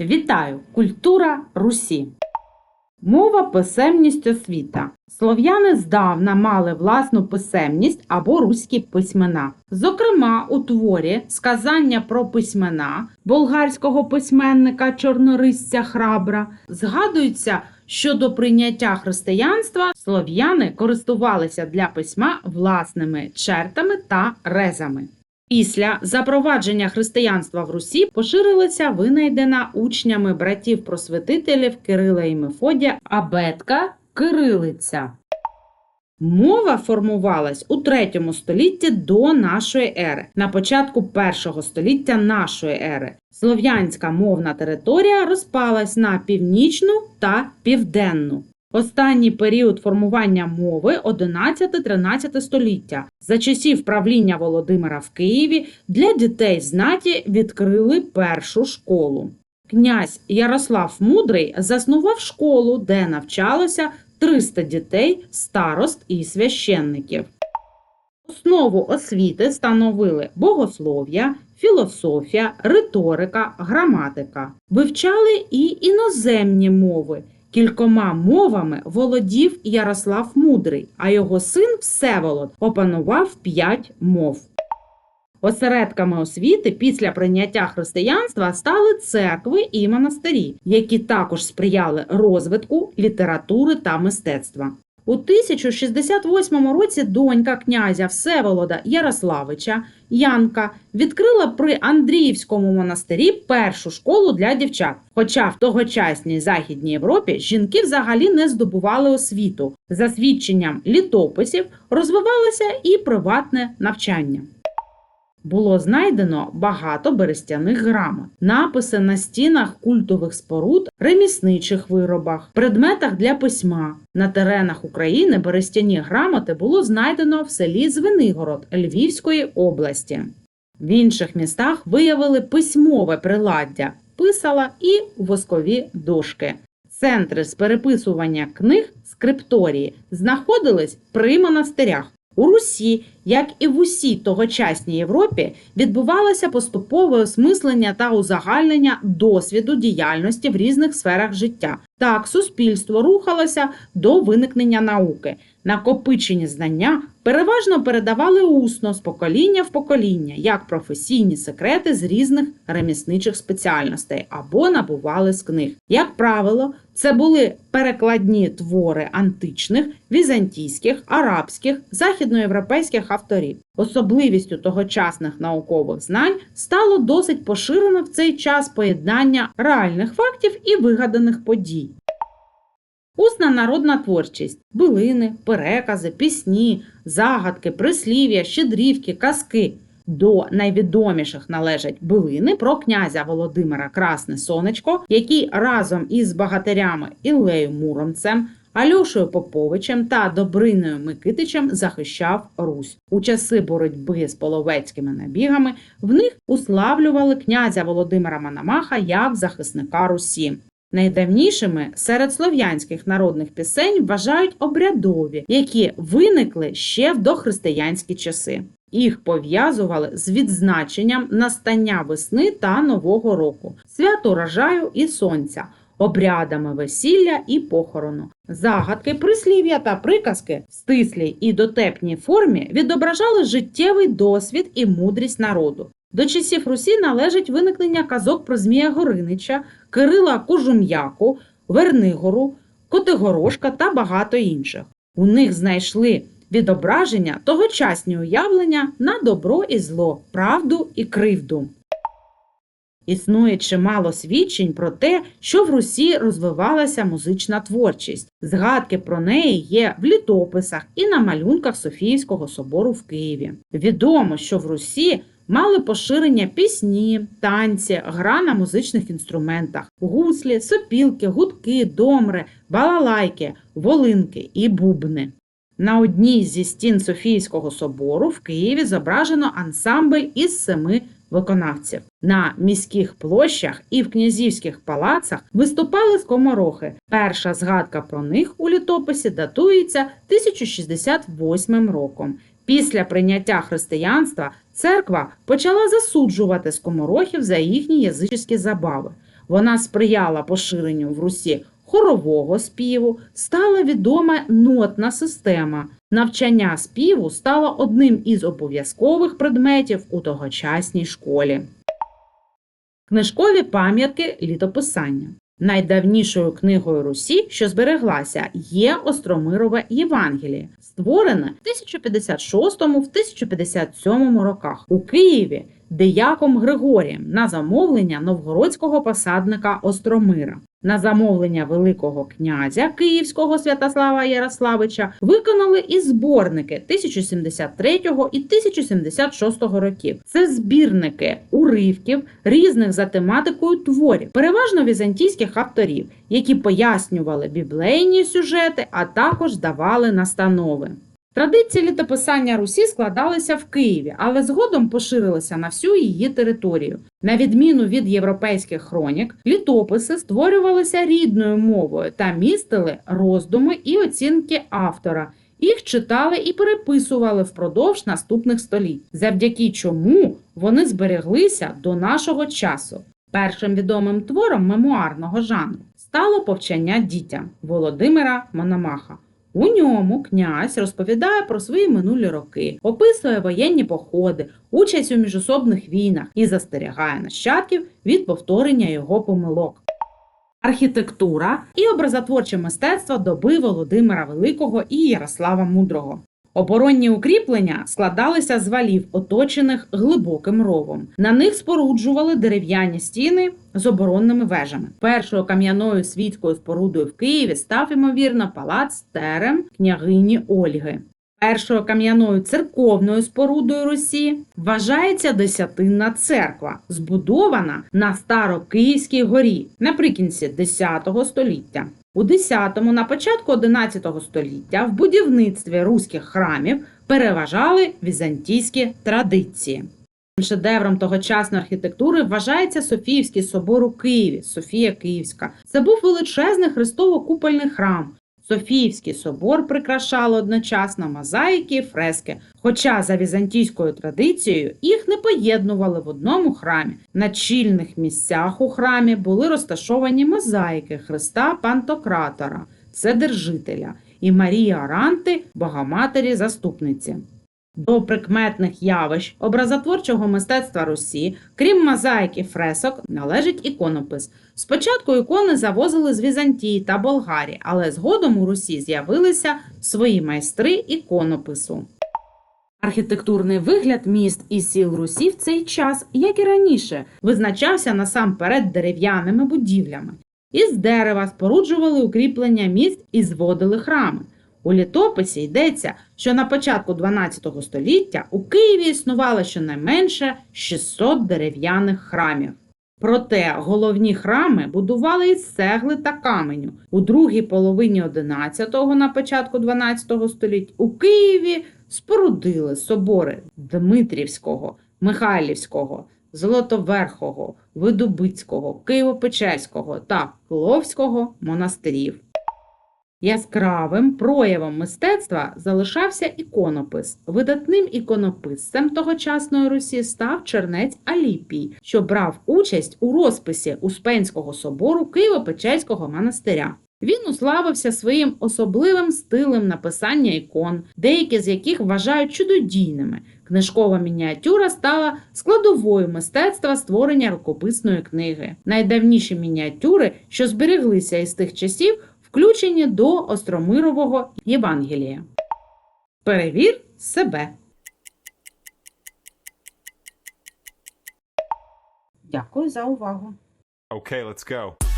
Вітаю! Культура Русі. Мова писемність освіта. Слов'яни здавна мали власну писемність або руські письмена. Зокрема, у творі Сказання про письмена болгарського письменника чорнорисця Храбра згадується, що до прийняття християнства слов'яни користувалися для письма власними чертами та резами. Після запровадження християнства в Русі поширилася винайдена учнями братів-просвітителів Кирила і Мефодія абетка кирилиця. Мова формувалась у 3 столітті до нашої ери, на початку першого століття нашої ери. Слов'янська мовна територія розпалась на північну та південну. Останній період формування мови 11-13 століття. За часів правління Володимира в Києві для дітей знаті відкрили першу школу. Князь Ярослав Мудрий заснував школу, де навчалося 300 дітей, старост і священників. Основу освіти становили богослов'я, філософія, риторика, граматика. Вивчали і іноземні мови. Кількома мовами володів Ярослав Мудрий, а його син Всеволод опанував п'ять мов. Осередками освіти після прийняття християнства стали церкви і монастирі, які також сприяли розвитку літератури та мистецтва. У 1068 році донька князя Всеволода Ярославича Янка відкрила при Андріївському монастирі першу школу для дівчат. Хоча в тогочасній Західній Європі жінки взагалі не здобували освіту. За свідченням літописів розвивалося і приватне навчання. Було знайдено багато берестяних грамот, написи на стінах культових споруд, ремісничих виробах, предметах для письма. На теренах України берестяні грамоти було знайдено в селі Звенигород Львівської області. В інших містах виявили письмове приладдя, писала і воскові дошки. Центри з переписування книг скрипторії знаходились при монастирях. У Русі, як і в усій тогочасній Європі, відбувалося поступове осмислення та узагальнення досвіду діяльності в різних сферах життя. Так, суспільство рухалося до виникнення науки. Накопичені знання переважно передавали усно з покоління в покоління, як професійні секрети з різних ремісничих спеціальностей або набували з книг. Як правило, це були перекладні твори античних, візантійських, арабських, західноєвропейських авторів. Особливістю тогочасних наукових знань стало досить поширене в цей час поєднання реальних фактів і вигаданих подій. Усна народна творчість, билини, перекази, пісні, загадки, прислів'я, щедрівки, казки. До найвідоміших належать билини про князя Володимира Красне Сонечко, який разом із багатирями Іллею Муромцем, Альошею Поповичем та Добриною Микитичем захищав Русь. У часи боротьби з половецькими набігами в них уславлювали князя Володимира Мономаха як захисника Русі. Найдавнішими серед слов'янських народних пісень вважають обрядові, які виникли ще в дохристиянські часи. Їх пов'язували з відзначенням настання весни та нового року, свят урожаю і сонця, обрядами весілля і похорону. Загадки, прислів'я та приказки в стислій і дотепній формі відображали життєвий досвід і мудрість народу. До часів Русі належить виникнення казок про Змія Горинича, Кирила Кожум'яку, Вернигору, Котигорошка та багато інших. У них знайшли відображення тогочасні уявлення на добро і зло, правду і кривду. Існує чимало свідчень про те, що в Русі розвивалася музична творчість. Згадки про неї є в літописах і на малюнках Софіївського собору в Києві. Відомо, що в Русі мали поширення пісні, танці, гра на музичних інструментах, гуслі, сопілки, гудки, домри, балалайки, волинки і бубни. На одній зі стін Софійського собору в Києві зображено ансамбль із семи виконавців. На міських площах і в князівських палацах виступали скоморохи. Перша згадка про них у літописі датується 1068 роком. Після прийняття християнства церква почала засуджувати скоморохів за їхні язичські забави. Вона сприяла поширенню в Русі хорового співу, стала відома нотна система. Навчання співу стало одним із обов'язкових предметів у тогочасній школі. Книжкові пам'ятки літописання. Найдавнішою книгою Русі, що збереглася, є Остромирове Євангеліє, створене в 1056-1057 роках у Києві деяком Григорієм на замовлення новгородського посадника Остромира. На замовлення Великого князя Київського Святослава Ярославича виконали і зборники 1073 і 1076 років. Це збірники уривків різних за тематикою творів, переважно візантійських авторів, які пояснювали біблейні сюжети, а також давали настанови. Традиції літописання Русі складалися в Києві, але згодом поширилися на всю її територію. На відміну від європейських хронік, літописи створювалися рідною мовою та містили роздуми і оцінки автора. Їх читали і переписували впродовж наступних століть, завдяки чому вони збереглися до нашого часу. Першим відомим твором мемуарного жанру стало повчання дітям Володимира Мономаха. У ньому князь розповідає про свої минулі роки, описує воєнні походи, участь у міжособних війнах і застерігає нащадків від повторення його помилок. Архітектура і образотворче мистецтво доби Володимира Великого і Ярослава Мудрого. Оборонні укріплення складалися з валів, оточених глибоким ровом. На них споруджували дерев'яні стіни з оборонними вежами. Першою кам'яною світською спорудою в Києві став, ймовірно, палац терем княгині Ольги. Першою кам'яною церковною спорудою Русі вважається Десятинна церква, збудована на Старокиївській горі наприкінці X століття. У 10 на початку 11 століття в будівництві руських храмів переважали візантійські традиції. Шедевром тогочасної архітектури вважається Софіївський собор у Києві, Софія Київська. Це був величезний хрестово-купольний храм. Софіївський собор прикрашало одночасно мозаїки і фрески, хоча за візантійською традицією їх не поєднували в одному храмі. На чільних місцях у храмі були розташовані мозаїки Христа Пантократора, Вседержителя і Марії Аранти, Богоматері Заступниці. До прикметних явищ образотворчого мистецтва Русі, крім мозаїк і фресок, належить іконопис. Спочатку ікони завозили з Візантії та Болгарії, але згодом у Русі з'явилися свої майстри іконопису. Архітектурний вигляд міст і сіл Русі в цей час, як і раніше, визначався насамперед дерев'яними будівлями. Із дерева споруджували укріплення міст і зводили храми. У літописі йдеться, що на початку 12 століття у Києві існувало щонайменше 600 дерев'яних храмів. Проте головні храми будували із цегли та каменю. У другій половині 11-го на початку 12 століття у Києві спорудили собори Дмитрівського, Михайлівського, Золотоверхого, Видубицького, Києво-Печерського та Кловського монастирів. Яскравим проявом мистецтва залишався іконопис. Видатним іконописцем тогочасної Русі став чернець Аліпій, що брав участь у розписі Успенського собору Києво-Печерського монастиря. Він уславився своїм особливим стилем написання ікон, деякі з яких вважають чудодійними. Книжкова мініатюра стала складовою мистецтва створення рукописної книги. Найдавніші мініатюри, що збереглися із тих часів, включені до Остромирового Євангелія. Перевір себе. Дякую за увагу. Okay, let's go.